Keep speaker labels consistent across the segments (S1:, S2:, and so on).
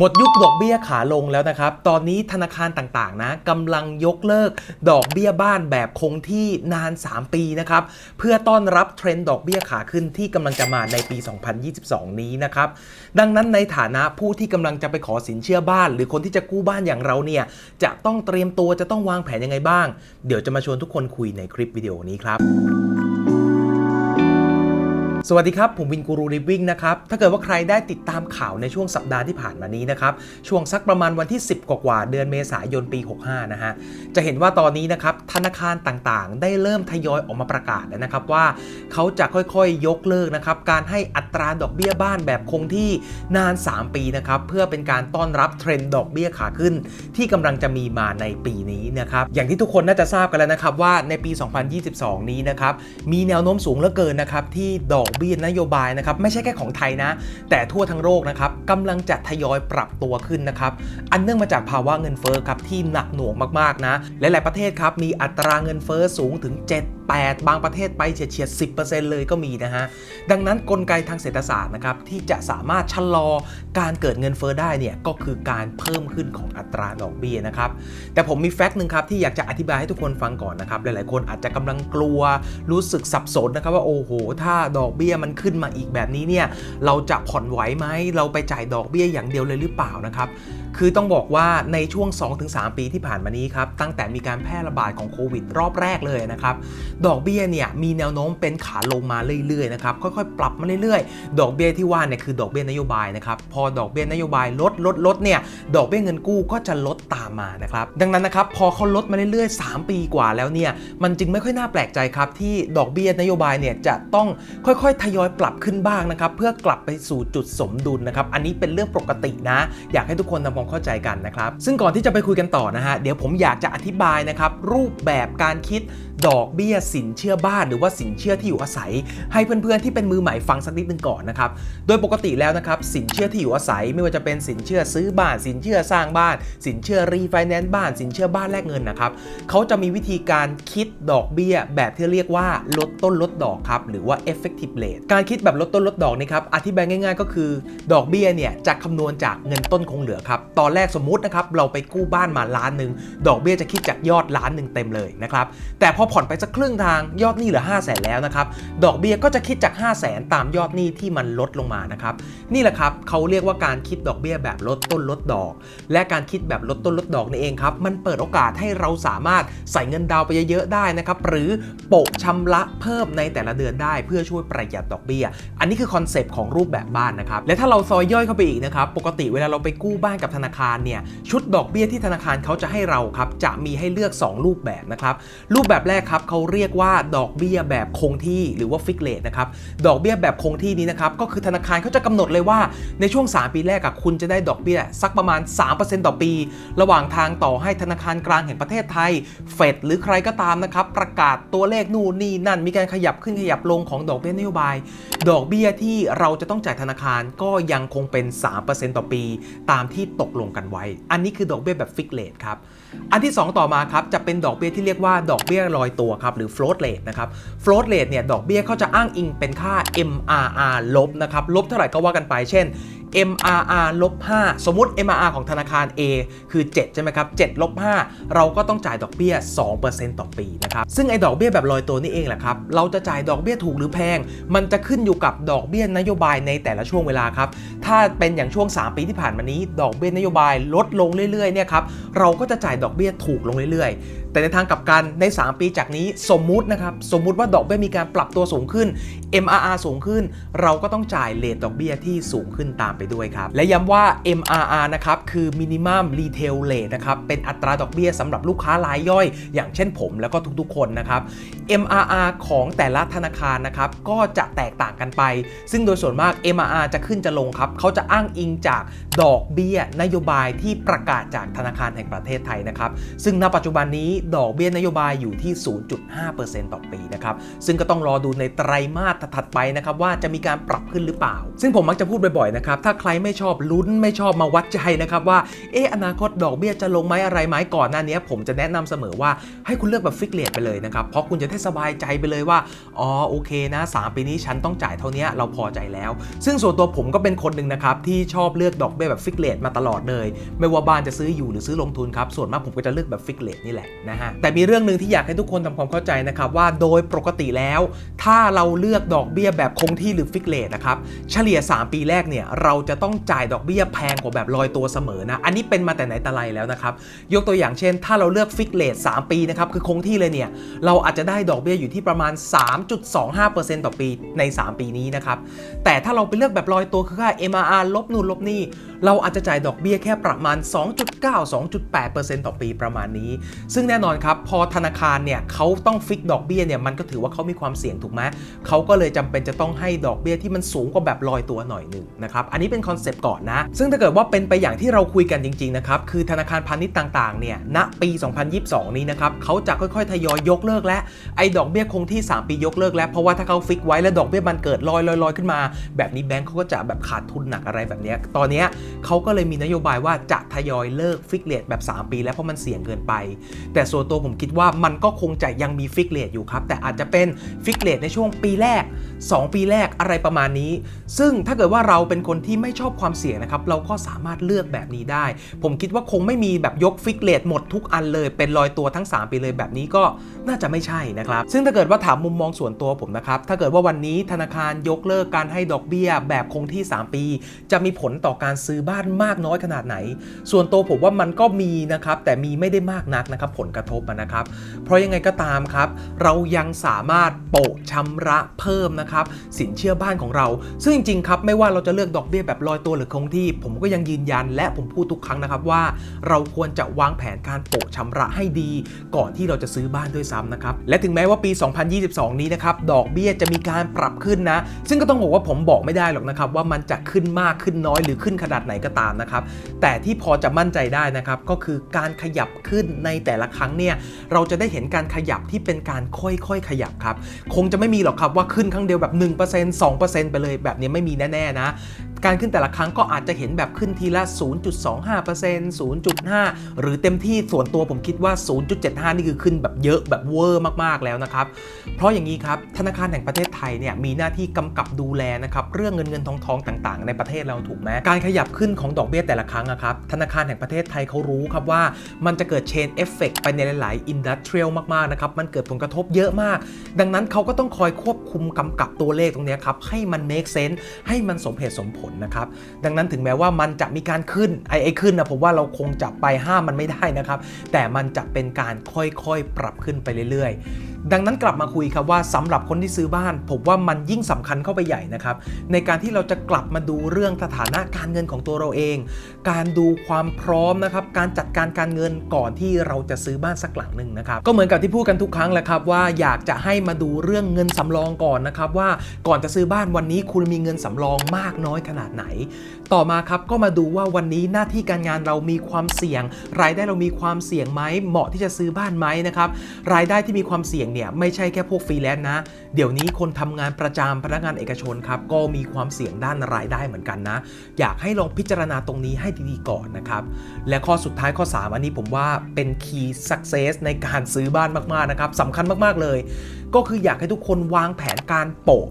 S1: หมดยุคดอกเบี้ยขาลงแล้วนะครับ ตอนนี้ธนาคารต่างๆนะกำลังยกเลิกดอกเบี้ยบ้านแบบคงที่นาน 3 ปีนะครับ เพื่อต้อนรับเทรนด์ดอกเบี้ยขาขึ้นที่กำลังจะมาในปี 2022 นี้นะครับ ดังนั้นในฐานะผู้ที่กำลังจะไปขอสินเชื่อบ้าน หรือคนที่จะกู้บ้านอย่างเราเนี่ย จะต้องเตรียมตัวจะต้องวางแผนยังไงบ้าง เดี๋ยวจะมาชวนทุกคนคุยในคลิปวิดีโอนี้ครับ สวัสดีครับ ผมวินกูรูริบวิ่งนะครับ ถ้าเกิดว่าใครได้ติดตามข่าวในช่วงสัปดาห์ที่ผ่านมานี้นะครับ ช่วงสักประมาณวันที่ 10 กว่าเดือนเมษายนปี 65 นะฮะ จะเห็นว่าตอนนี้นะครับ ธนาคารต่างๆ ได้เริ่มทยอยออกมาประกาศแล้วนะครับว่า เขาจะค่อยๆ ยกเลิกนะครับ การให้อัตราดอกเบี้ยบ้านแบบคงที่นาน 3 ปีนะครับ เพื่อเป็นการต้อนรับเทรนด์ดอกเบี้ยขาขึ้น ที่กำลังจะมีมาในปีนี้นะครับ อย่างที่ทุกคนน่าจะทราบกันแล้วนะครับว่าในปี 2022 นี้นะครับ มีแนวโน้มสูงเหลือเกินนะครับที่ดอกเบี้ยนโยบายนะครับไม่ใช่แค่ของไทยนะ แต่ทั่วทั้งโลกนะครับกำลังจะทยอยปรับตัวขึ้นนะครับอันเนื่องมาจากภาวะเงินเฟ้อครับที่หนักหน่วงมากๆนะหลายๆประเทศครับมีอัตราเงินเฟ้อสูงถึง 7 8 บางประเทศไปเฉียดๆ10%เลยก็มีนะฮะ ดังนั้นกลไกทางเศรษฐศาสตร์นะครับที่จะสามารถชะลอการเกิดเงินเฟ้อได้เนี่ยก็คือการเพิ่มขึ้นของอัตราดอกเบี้ยนะครับแต่ผมมีแฟกต์หนึ่งครับที่อยากจะอธิบายให้ทุกคนฟังก่อนนะครับหลายๆคนอาจจะกำลังกลัวรู้สึกสับสนนะครับว่าโอ้โห ถ้าดอกเบี้ยมันขึ้นมาอีกแบบนี้เนี่ยเราจะผ่อนไหวไหมเราไปจ่ายดอกเบี้ยอย่างเดียวเลยหรือเปล่านะครับคือต้องบอกว่าในช่วง 2-3 ปีที่ผ่านมานี้ครับตั้งแต่มีการแพร่ระบาดของโควิดรอบแรกเลยนะครับดอกเบี้ยเนี่ยมีแนวโน้มเป็นขาลงมาเรื่อยๆนะครับค่อยๆปรับมาเรื่อยๆ ดอกเบี้ยที่ว่าเนี่ยคือดอกเบี้ยนโยบายนะครับพอดอกเบี้ยนโยบายลดลดลดเนี่ยดอกเบี้ยเงินกู้ก็จะลดตามมานะครับดังนั้นนะครับพอเขาลดมาเรื่อยๆ 3 ปีกว่าแล้วเนี่ยมันจึงไม่ค่อยน่าแปลกใจครับที่ดอกเบี้ยนโยบายเนี่ยจะต้องค่อยๆ ทยอยปรับขึ้นบ้างนะครับเพื่อกลับไปสู่จุดสมดุลนะครับอันนี้เป็นเรื่องปกตินะ อยากให้ทุกคนทำความเข้าใจกันนะครับ ซึ่งก่อนที่จะไปคุยกันต่อนะฮะ เดี๋ยวผมอยากจะอธิบายนะครับ รูปแบบการคิดดอกเบี้ยสินเชื่อบ้านหรือว่าสินเชื่อที่อยู่อาศัย ให้เพื่อนๆที่เป็นมือใหม่ฟังสักนิดนึงก่อนนะครับ โดยปกติแล้วนะครับสินเชื่อที่อยู่อาศัยไม่ว่าจะเป็นสินเชื่อซื้อบ้าน สินเชื่อสร้างบ้าน สินเชื่อรีไฟแนนซ์บ้าน สินเชื่อบ้านแลกเงินนะครับเขาจะมีวิธีการคิดดอกเบี้ย แบบที่เรียกว่าลดต้นลดดอกครับหรือว่า effective rate การคิดแบบลดต้นลดดอกนี่ครับอธิบายง่าย ๆ ก็คือ ดอกเบี้ยเนี่ยจะคำนวณจากเงินต้นคงเหลือครับตอนแรกสมมุตินะครับเราไปกู้บ้านมาล้านหนึ่งดอกเบี้ยจะคิดจากยอดล้านหนึ่งเต็มเลยนะครับแต่พอผ่อนไปสักครึ่งทางยอดหนี้เหลือ 5 0 0แสนแล้วนะครับดอกเบี้ยก็จะคิดจาก 5 0 0แสนตามยอดหนี้ที่มันลดลงมานะครับนี่แหละครับเขาเรียกว่าการคิดดอกเบี้ยแบบลดต้นลดดอก และการคิดแบบลดต้นลดดอกนี่เองครับมันเปิดโอกาสให้เราสามารถใส่เงินดาวน์ไปเยอะๆได้นะครับหรือโปะชำระเพิ่มในแต่ละเดือนได้ เพื่อช่วยประหยัดดอกเบี้ย อันนี้คือคอนเซปต์ของรูปแบบบ้านนะครับและถ้าเราซอยย่อยเข้าไปอีกนะครับปกติเวลาเราไปกู้บ้านกับธนาคารเนี่ยชุดดอกเบี้ยที่ธนาคารเขาจะให้เราครับจะมีให้เลือก 2 รูปแบบนะครับรูปแบบแรกครับเขาเรียกว่าดอกเบี้ยแบบคงที่หรือว่าฟิกเลทนะครับดอกเบี้ยแบบคงที่นี้นะครับก็คือธนาคารเขาจะกำหนดเลยว่าในช่วง 3 ปีแรกอะคุณจะได้ดอกเบี้ยสักประมาณ 3%ต่อปี ระหว่างทางต่อให้ธนาคารกลางแห่งประเทศไทยเฟดหรือใครก็ตามนะครับประกาศตัวเลขนู่นนี่นั่นมีการขยับขึ้นขยับลงของดอกเบี้ยนโยบาย ดอกเบี้ยที่เราจะต้องจ่ายธนาคารก็ยังคงเป็น 3%ต่อปี ตามที่ตกลงกันไว้ อันนี้คือดอกเบี้ยแบบฟิกเลทครับ อันที่ 2 ต่อมาครับจะเป็นดอกเบี้ยที่เรียกว่าดอกเบี้ยลอยตัวครับหรือ float rate นะครับ float rate เนี่ยดอกเบี้ยเขาจะอ้างอิงเป็นค่า MRR ลบนะครับลบเท่าไหร่ก็ว่ากันไป เช่น MRR ลบ5สมมติ MRR ของธนาคาร A คือ 7 ใช่ไหมครับ7ลบ5เราก็ต้องจ่ายดอกเบี้ย 2%ต่อปีนะครับ ซึ่งไอ้ดอกเบี้ยแบบลอยตัวนี่เองแหละครับ เราจะจ่ายดอกเบี้ยถูกหรือแพง มันจะขึ้นอยู่กับดอกเบี้ยนโยบายในแต่ละช่วงเวลาครับ ถ้าเป็นอย่างช่วง 3 ปีที่ผ่านมานี้ ดอกเบี้ยนโยบายลดลงเรื่อยๆเนี่ยครับ เราก็จะจ่ายดอกเบี้ยถูกลงเรื่อยๆ แต่ในทางกลับกันใน 3 ปีจากนี้สมมุตินะครับ สมมุติว่าดอกเบี้ยมีการปรับตัวสูงขึ้น MRR สูงขึ้น เราก็ต้องจ่ายเลทดอกเบี้ยที่สูงขึ้นตามไปด้วยครับ และย้ำว่า MRR นะครับคือ Minimum Retail Rate นะครับเป็นอัตราดอกเบี้ยสำหรับลูกค้ารายย่อย อย่างเช่นผมแล้วก็ทุกๆคนนะครับ MRR ของแต่ละธนาคารนะครับก็จะแตกต่างกันไป ซึ่งโดยส่วนมาก MRR จะขึ้นจะลงครับเขาจะอ้างอิงจากดอกเบี้ยนโยบายที่ประกาศจากธนาคารแห่งประเทศไทยนะครับซึ่งณปัจจุบันนี้ดอกเบี้ยนโยบายอยู่ที่ 0.5%ต่อปีนะครับ ซึ่งก็ต้องรอดูในไตรมาสถัดไปนะครับว่าจะมีการปรับขึ้นหรือเปล่า ซึ่งผมมักจะพูดบ่อยๆนะครับถ้าใครไม่ชอบลุ้นไม่ชอบมาวัดใจนะครับว่าเอออนาคตดอกเบี้ยจะลงไหมอะไรไหมก่อนหน้านี้ผมจะแนะนำเสมอว่าให้คุณเลือกแบบฟิกเลทไปเลยนะครับเพราะคุณจะได้สบายใจไปเลยว่าอ๋อโอเคนะ 3 ปีนี้ฉันต้องจ่ายเท่านี้เราพอใจแล้ว ซึ่งส่วนตัวผมก็เป็นคนหนึ่งนะครับที่ชอบเลือกดอกเบี้ยแบบฟิกเลตมาตลอดเลย ไม่ว่าบ้านจะซื้ออยู่หรือซื้อลงทุนครับส่วนมากผมก็จะเลือกแบบฟิกเลตนี่แหละนะฮะ แต่มีเรื่องหนึ่งที่อยากให้ทุกคนทำความเข้าใจนะครับว่าโดยปกติแล้ว ถ้าเราเลือกดอกเบี้ยแบบคงที่หรือฟิกเลตนะครับเฉลี่ย 3 ปีแรกเนี่ยเราจะต้องจ่ายดอกเบี้ยแพงกว่าแบบลอยตัวเสมอนะ อันนี้เป็นมาแต่ไหนแต่ไรแล้วนะครับ ยกตัวอย่างเช่น ถ้าเราเลือกฟิกเลต3ปีนะครับคือคงที่เลยเนี่ยเราอาจจะได้ดอกเบี้ยอยู่ที่ประมาณ 3.25%ต่อปีใน 3 ปีนี้นะครับแต่ถ้าเราไปเลือกแบบลอยตัวคือค่า MRR ลบนู่นลบนี่เราอาจจะจ่ายดอกเบี้ยแค่ประมาณ 2.9-2.8%ต่อปีประมาณนี้ ซึ่งแน่นอนครับ พอธนาคารเนี่ยเขาต้องฟิกดอกเบี้ยเนี่ยมันก็ถือว่าเขามีความเสี่ยงถูกไหมเขาก็เลยจำเป็นจะต้องให้ดอกเบี้ยที่มันสูงกว่าแบบลอยตัวหน่อยหนึ่งนะครับอันนี้เป็นคอนเซปต์ก่อนนะ ซึ่งถ้าเกิดว่าเป็นไปอย่างที่เราคุยกันจริงๆนะครับคือธนาคารพาณิชย์ต่างๆเนี่ยณปี 2022 นี้นะครับเขาจะค่อยๆทยอยยกเลิกและไอ้ดอกเบี้ยคงที่ 3 ปียกเลิกแล้วเพราะว่าถ้าเขาฟิกไว้แล้วดอกเบี้ยมันเกิดลอยๆๆขึ้นมา แบบนี้แบงก์เขาก็จะแบบขาดทุนหนักอะไรแบบเนี้ยตอนเนี้ยเขาก็เลยมีนโยบายว่าจะทยอยเลิกฟิกเลทแบบ 3 ปี แล้วเพราะมันเสี่ยงเกินไป แต่ส่วนตัวผมคิดว่ามันก็คงจะยังมีฟิกเลทอยู่ครับ แต่อาจจะเป็นฟิกเลทในช่วงปีแรก 2 ปีแรกอะไรประมาณนี้ ซึ่งถ้าเกิดว่าเราเป็นคนที่ไม่ชอบความเสี่ยงนะครับ เราก็สามารถเลือกแบบนี้ได้ ผมคิดว่าคงไม่มีแบบยกฟิกเลทหมดทุกอันเลย เป็นลอยตัวทั้ง 3 ปีเลยแบบนี้ก็น่าจะไม่ใช่นะครับ ซึ่งถ้าเกิดว่าถามมุมมองส่วนตัวผมนะครับ ถ้าเกิดว่าวันนี้ธนาคารยกเลิกการให้ดอกเบี้ย แบบคงที่ 3 ปี จะมีผลต่อการซื้อบ้านมากน้อยขนาดไหน ส่วนตัวผมว่ามันก็มีนะครับ แต่มีไม่ได้มากนักนะครับผลกระทบนะครับ เพราะยังไงก็ตามครับ เรายังสามารถโปะชำระเพิ่มนะครับ สินเชื่อบ้านของเรา ซึ่งจริงๆครับไม่ว่าเราจะเลือกดอกเบี้ยแบบลอยตัวหรือคงที่ ผมก็ยังยืนยันและผมพูดทุกครั้งนะครับว่า เราควรจะวางแผนการโปะชำระให้ดี ก่อนที่เราจะซื้อบ้านด้วยซ้ำนะครับและถึงแม้ว่าปี 2022 นี้นะครับดอกเบี้ยจะมีการปรับขึ้นนะ ซึ่งก็ต้องบอกว่าผมบอกไม่ได้หรอกนะครับว่ามันจะขึ้นมากขึ้นน้อยหรือขึ้นขนาดไหนก็ตามนะครับแต่ที่พอจะมั่นใจได้นะครับก็คือการขยับขึ้นในแต่ละครั้งเนี่ยเราจะได้เห็นการขยับที่เป็นการค่อยๆ ขยับครับ คงจะไม่มีหรอกครับว่าขึ้นครั้งเดียวแบบ 1% 2%ไปเลยแบบนี้ไม่มีแน่ๆนะการขึ้นแต่ละครั้งก็อาจจะเห็นแบบขึ้นทีละ 0.25% 0.5 หรือเต็มที่ส่วนตัวผมคิดว่า 0.75 นี่คือขึ้นแบบเยอะแบบเวอร์มากๆแล้วนะครับ เพราะอย่างนี้ครับ ธนาคารแห่งประเทศไทยเนี่ยมีหน้าที่กำกับดูแลนะครับเรื่องเงินเงินทองทองต่างๆ ในประเทศเราถูกไหมการขยับขึ้นของดอกเบี้ยแต่ละครั้งอะครับธนาคารแห่งประเทศไทยเขารู้ครับว่ามันจะเกิดเชนเอฟเฟกไปในหลายๆอินดัสเทรียลมากๆนะครับมันเกิดผลกระทบเยอะมาก ดังนั้นเขาก็ต้องคอยควบคุมกำกับตัวเลขตรงนี้ครับให้มัน make sense ให้มันสมเหตุสมผลนะครับ ดังนั้นถึงแม้ว่ามันจะมีการขึ้นไอ้ไอ้ขึ้นนะผมว่าเราคงจะไปห้ามมันไม่ได้นะครับ แต่มันจะเป็นการค่อยๆปรับขึ้นไปเรื่อยๆดังนั้นกลับมาคุยครับว่าสำหรับคนที่ซื้อบ้าน ผมว่ามันยิ่งสำคัญเข้าไปใหญ่นะครับ ในการที่เราจะกลับมาดูเรื่องสถานะการเงินของตัวเราเอง การดูความพร้อมนะครับ การจัดการการเงินก่อนที่เราจะซื้อบ้านสักหลังหนึ่งนะครับ ก็เหมือนกับที่พูดกันทุกครั้งแหละครับว่าอยากจะให้มาดูเรื่องเงินสำรองก่อนนะครับว่าก่อนจะซื้อบ้านวันนี้คุณมีเงินสำรองมากน้อยขนาดไหน ต่อมาครับก็มาดูว่าวันนี้หน้าที่การงานเรามีความเสี่ยง รายได้เรามีความเสี่ยงไหมเหมาะที่จะซื้อบ้านไหมนะครับรายได้ที่มีความเสี่ยงเนี่ยไม่ใช่แค่พวกฟรีแลนซ์นะ เดี๋ยวนี้คนทำงานประจำพนักงานเอกชนครับก็มีความเสี่ยงด้านรายได้เหมือนกันนะ อยากให้ลองพิจารณาตรงนี้ให้ดีๆก่อนนะครับ และข้อสุดท้ายข้อ 3 อันนี้ผมว่าเป็น key success ในการซื้อบ้านมากๆนะครับสำคัญมากๆเลย ก็คืออยากให้ทุกคนวางแผนการโปะ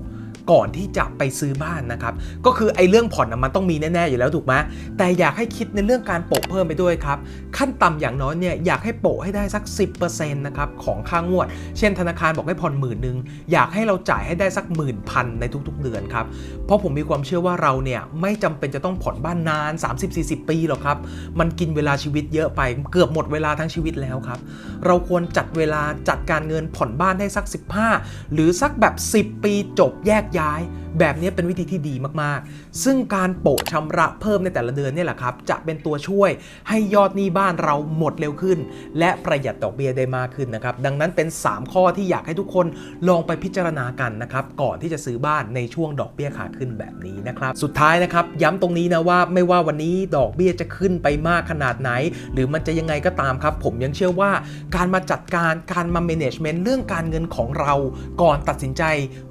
S1: ก่อนที่จะไปซื้อบ้านนะครับ ก็คือไอ้เรื่องผ่อนมันต้องมีแน่ๆอยู่แล้วถูกไหมแต่อยากให้คิดในเรื่องการโปะเพิ่มไปด้วยครับ ขั้นต่ำอย่างน้อยเนี่ยอยากให้โปะให้ได้สัก 10%นะครับของค่างวด เช่นธนาคารบอกให้ผ่อนหมื่นหนึ่งอยากให้เราจ่ายให้ได้สักหมื่นพันในทุกๆเดือนครับ เพราะผมมีความเชื่อว่าเราเนี่ยไม่จำเป็นจะต้องผ่อนบ้านนาน 30-40 ปีหรอกครับ มันกินเวลาชีวิตเยอะไปเกือบหมดเวลาทั้งชีวิตแล้วครับ เราควรจัดเวลาจัดการเงินผ่อนบ้านให้สัก 15 หรือสักแบบ 10 ปีจบแยกย้าย แบบนี้เป็นวิธีที่ดีมากๆ ซึ่งการโปะชำระเพิ่มในแต่ละเดือนเนี่ยแหละครับ จะเป็นตัวช่วยให้ยอดหนี้บ้านเราหมดเร็วขึ้น และประหยัดดอกเบี้ยได้มากขึ้นนะครับ ดังนั้นเป็น 3 ข้อที่อยากให้ทุกคนลองไปพิจารณากันนะครับ ก่อนที่จะซื้อบ้านในช่วงดอกเบี้ยขาขึ้นแบบนี้นะครับ สุดท้ายนะครับ ย้ำตรงนี้นะว่าไม่ว่าวันนี้ดอกเบี้ยจะขึ้นไปมากขนาดไหน หรือมันจะยังไงก็ตามครับ ผมยังเชื่อว่าการมาจัดการการมา management เรื่องการเงินของเรา ก่อนตัดสินใจ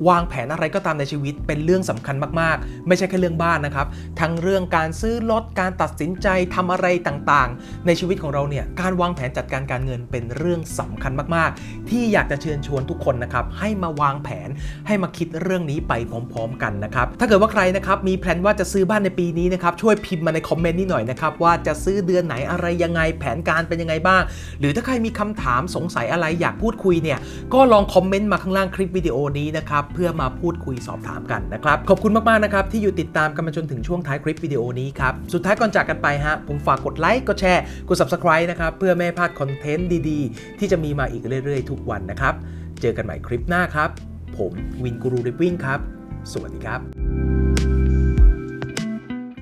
S1: วางแผนอะไรก็ตามในชีวิตเป็นเป็นเรื่องสำคัญมากๆ ไม่ใช่แค่เรื่องบ้านนะครับ ทั้งเรื่องการซื้อรถการตัดสินใจทำอะไรต่างๆ ในชีวิตของเราเนี่ยการวางแผนจัดการการเงินเป็นเรื่องสำคัญมากๆ ที่อยากจะเชิญชวนทุกคนนะครับให้มาวางแผนให้มาคิดเรื่องนี้ไปพร้อม ๆ กันนะครับถ้าเกิดว่าใครนะครับมีแพลนว่าจะซื้อบ้านในปีนี้นะครับช่วยพิมพ์มาในคอมเมนต์นี้หน่อยนะครับว่าจะซื้อเดือนไหนอะไรยังไงแผนการเป็นยังไงบ้าง หรือถ้าใครมีคำถามสงสัยอะไรอยากพูดคุยเนี่ยก็ลองคอมเมนต์มาข้างล่างคลิปวิดีโอนี้นะครับเพื่อมาพูดคุยสอบถามกันนะครับ ขอบคุณมากๆนะครับที่อยู่ติดตามกันมาจนถึงช่วงท้ายคลิปวิดีโอนี้ครับ สุดท้ายก่อนจากกันไปฮะผมฝากกดไลค์กดแชร์กด subscribe นะครับเพื่อไม่พลาดคอนเทนต์ดีๆ ที่จะมีมาอีกเรื่อยๆ ทุกวันนะครับเจอกันใหม่คลิปหน้าครับ ผมวินกูรูริวิ่งครับ สวัสดีครับ